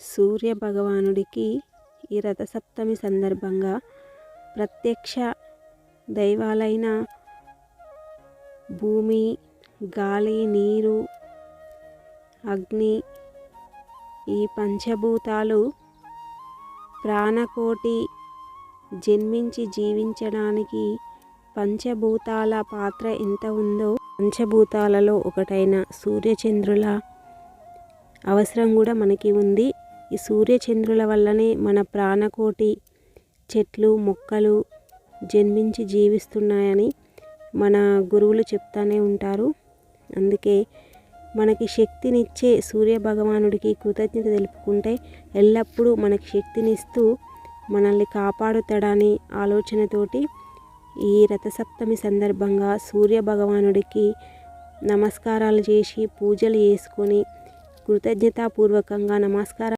సూర్య భగవానుడికి ఈ రథసప్తమి సందర్భంగా ప్రత్యక్ష దైవాలైన భూమి గాలి నీరు అగ్ని ఈ పంచభూతాలు ప్రాణకోటి జన్మించి జీవించడానికి పంచభూతాల పాత్ర ఎంత ఉందో పంచభూతాలలో ఒకటైన సూర్యచంద్రుల అవసరం కూడా మనకి ఉంది. ఈ సూర్యచంద్రుల వల్లనే మన ప్రాణకోటి చెట్లు మొక్కలు జన్మించి జీవిస్తున్నాయని మన గురువులు చెప్తానే ఉంటారు. అందుకే మనకి శక్తినిచ్చే సూర్య భగవానుడికి కృతజ్ఞత తెలుపుకుంటే ఎల్లప్పుడూ మనకి శక్తినిస్తూ మనల్ని కాపాడుతాడని ఆలోచనతోటి ఈ రథసప్తమి సందర్భంగా సూర్య భగవానుడికి నమస్కారాలు చేసి పూజలు చేసుకొని కృతజ్ఞతాపూర్వకంగా నమస్కారం